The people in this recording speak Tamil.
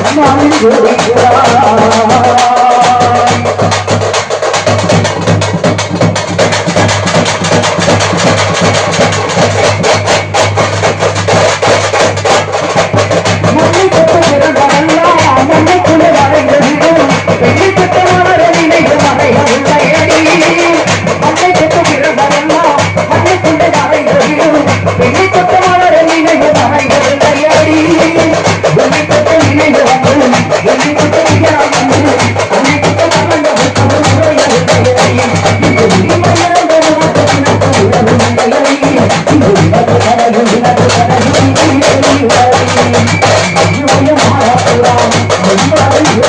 I'm not மதுரைய